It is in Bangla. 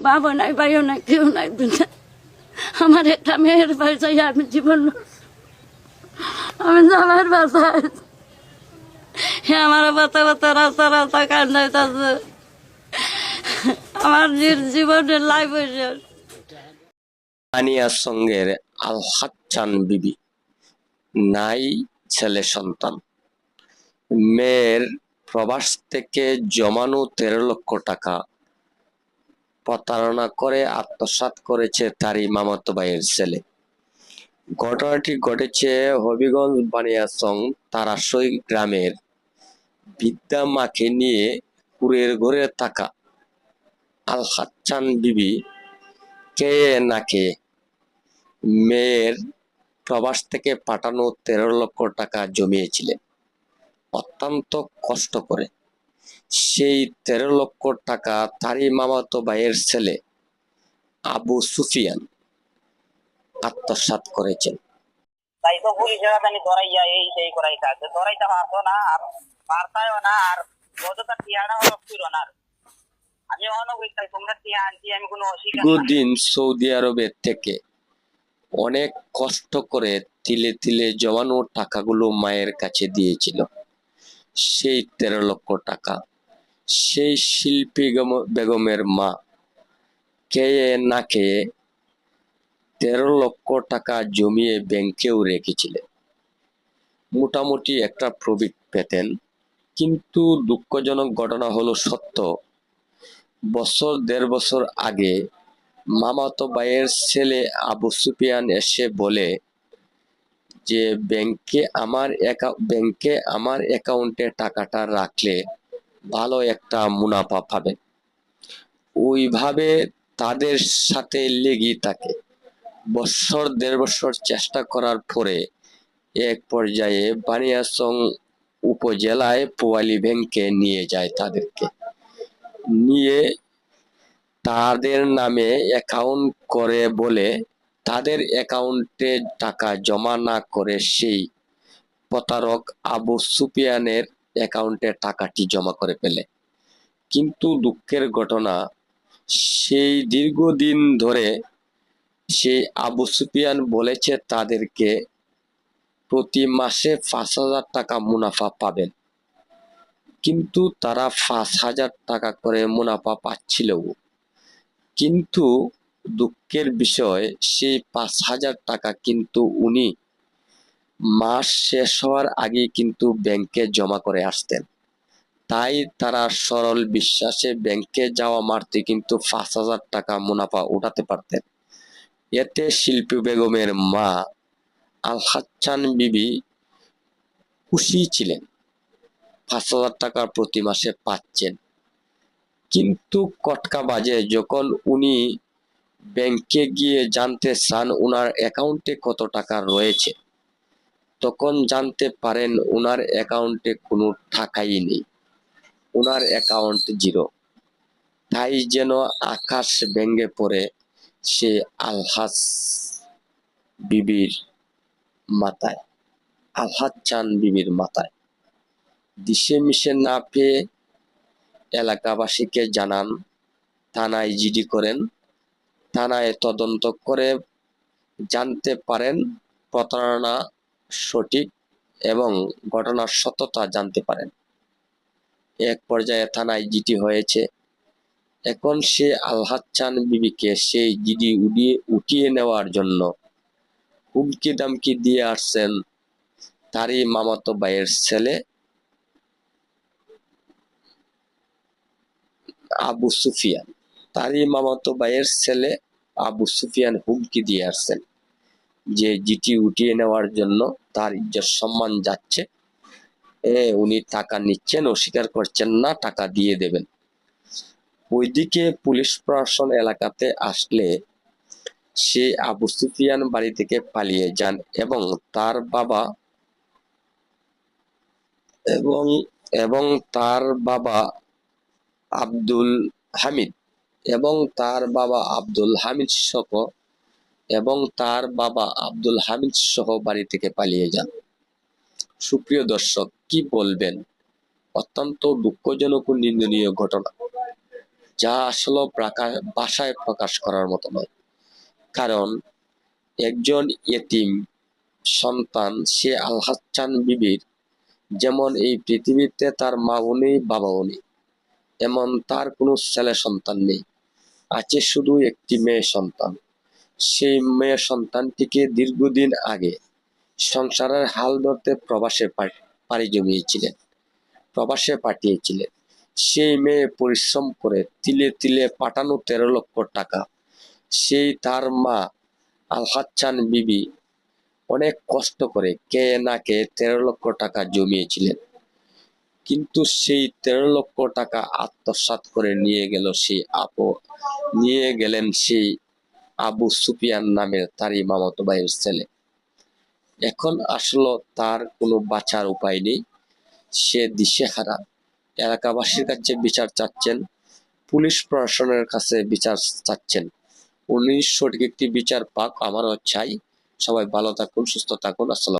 বাবা নাই, ভাইও নাই, কেউ নাই আমার একটা মেয়ের বাসায় আমি জীবন আমি জামার বাসায়। হ্যাঁ আমার বাতা বাতা রাস্তা রাস্তা কান্দাইতেছে আমার জীবনের লাইফ হয়েছে। আনিয়া সঙ্গের আল হাচ্চান বিবি, নাই ছেলে সন্তান। মেয়ের প্রবাস থেকে জমানো তেরো লক্ষ টাকা প্রতারণা করে, আত্মসাৎ করেছে তারই মামাতো ভাইয়ের ছেলে। ঘটনাটি ঘটেছে হবিগঞ্জ বানিয়াসং তারাসই গ্রামের বিদ্যা মাকে নিয়ে কুড়ের ঘরে থাকা আল হাচ্চান বিবি কে নাকে মেয়ের প্রবাস থেকে পাঠানো তেরো লক্ষ টাকা জমিয়েছিলেন। অত্যন্ত কষ্ট করে সেই তেরো লক্ষ টাকা তারই মামাতো ভাইয়ের ছেলে আবু সুফিয়ান আত্মসাৎ করেছেন। তাই তো পুলিশেরা জানি ধরাইয়া এই সেই করাই কাজ ধরাইতে পারতো না আর পারতায়ও না আর যতটা টিয়াটা হলো ছিল না আমি অন্য বুঝতাই তোমরা টিয়া আনছি আমি কোনো অস্বীকার না। দীর্ঘদিন সৌদি আরবের থেকে অনেক কষ্ট করে তিলে তিলে জমানো টাকাগুলো মায়ের কাছে দিয়েছিল। সেই তেরো লক্ষ টাকা সেই শিল্পী বেগমের মা। কে না কে তেরো লক্ষ টাকা জমিয়ে ব্যাংকেও রেখেছিলেন। মোটামুটি একটা প্রফিট পেতেন। কিন্তু দুঃখজনক ঘটনা হলো সত্য, বছর দেড় বছর আগে মামাতো ভাইয়ের ছেলে আবু সুফিয়ান এসে বলে যে, ব্যাংকে আমার ব্যাংকে আমার অ্যাকাউন্টে টাকাটা রাখলে ভালো একটা মুনাফা পাবে। ওইভাবে তাদের সাথে লেগে থাকে। বছর, দেড় বছর চেষ্টা করার পরে এক পর্যায়ে বানিয়াসং উপজেলায় পোয়ালি ব্যাংকে নিয়ে যায় তাদেরকে। নিয়ে তাদের নামে অ্যাকাউন্ট করে বলে তাদের অ্যাকাউন্টে টাকা জমা না করে সেই প্রতারক আবু সুফিয়ানের অ্যাকাউন্টে টাকাটি জমা করে ফেলে। কিন্তু দুঃখের ঘটনা, সেই দীর্ঘদিন ধরে সেই আবু সুফিয়ান বলেছে তাদেরকে প্রতি মাসে পাঁচ হাজার টাকা মুনাফা পাবেন। কিন্তু তারা পাঁচ হাজার টাকা করে মুনাফা পাচ্ছিল কিন্তু দুঃখের বিষয়, সেই পাঁচ হাজার টাকা কিন্তু উনি মাস শেষ হওয়ার আগে কিন্তু ব্যাংকে জমা করে আসতেন। তাই তারা সরল বিশ্বাসে ব্যাংকে যাওয়া মারতে কিন্তু পাঁচ হাজার টাকা মুনাফা উঠাতে পারতেন। এতে শিল্পী বেগমের মা আল হাচ্চান বিবি খুশি ছিলেন। পাঁচ হাজার টাকা প্রতি মাসে পাচ্ছেন। কিন্তু কটকা বাজে, যখন উনি ব্যাংকে গিয়ে জানতে চান ওনার অ্যাকাউন্টে কত টাকা রয়েছে। তখন জানতে পারেন ওনার অ্যাকাউন্টে কোনো টাকাই নেই। ওনার অ্যাকাউন্ট জিরো। তাই যেন আকাশ ভেঙ্গে পড়ে সে আলহাজ বিবির মাথায়। আলহাজ চান বিবির মাথায়। দিশে মিশে না পেয়ে এলাকাবাসীকে জানান, থানায় জিডি করেন। থানায় তদন্ত করে জানতে পারেন প্রতারণা সঠিক এবং ঘটনার সত্যতা জানতে পারেন। এক পর্যায়ে থানায় জিটি হয়েছে। এখন সে আলহাদ চান বিবিকে সেই জিডি উড়িয়ে, উঠিয়ে নেওয়ার জন্য হুমকি দামকি দিয়ে আসছেন তারই মামাতো ভাইয়ের ছেলে আবু সুফিয়ান। তারই মামাতো ভাইয়ের ছেলে আবু সুফিয়ান হুমকি দিয়ে আসছেন। যে জিটি উঠিয়ে নেওয়ার জন্য তার ইজ্জত সম্মান যাচ্ছে। এ, উনি টাকা নিচ্ছেন, অস্বীকার করছেন না, টাকা দিয়ে দেবেন। ওইদিকে পুলিশ প্রশাসন এলাকাতে আসলে সে আবু সুফিয়ান বাড়ি থেকে পালিয়ে যান এবং তার বাবা এবং এবং তার বাবা আব্দুল হামিদ এবং তার বাবা আব্দুল হামিদ সহ এবং তার বাবা আব্দুল হামিদ সহ বাড়ি থেকে পালিয়ে যান। সুপ্রিয় দর্শক, কি বলবেন? অত্যন্ত দুঃখজনক ও নিন্দনীয় ঘটনা, যা আসলে ভাষায় প্রকাশ করার মতো নয়। কারণ, একজন এতিম সন্তান, সে আলহাচ্চান বিবির, যেমন এই পৃথিবীতে তার মাও নেই বাবাও নেই। এমন তার কোনো ছেলে সন্তান নেই, আছে শুধু একটি মেয়ে সন্তান। সেই মেয়ে সন্তানটিকে দীর্ঘদিন আগে সংসারের হাল ধরতে প্রবাসে পাড়ি জমিয়েছিলেন, প্রবাসে পাঠিয়েছিলেন। সেই মেয়ে পরিশ্রম করে তিলে তিলে পাঠানো তেরো লক্ষ টাকা। সেই তার মা আলহাচ্চান বিবি অনেক কষ্ট করে কে না কে তেরো লক্ষ টাকা জমিয়েছিলেন। কিন্তু সেই তেরো লক্ষ টাকা আত্মসাৎ করে নিয়ে গেল সেই আপু নিয়ে গেলেন সেই আবু সুফিয়ান নামের তারই মামাতো ভাইয়ের ছেলে। এখন আসলো তার কোনো বাঁচার উপায় নেই। সে দিশে দিশেহারা। এলাকাবাসীর কাছে বিচার চাচ্ছেন। পুলিশ প্রশাসনের কাছে বিচার চাচ্ছেন। উনি সঠিক একটি বিচার পাক। আমারও চাই। সবাই ভালো থাকুন, সুস্থ থাকুন। আসসালাম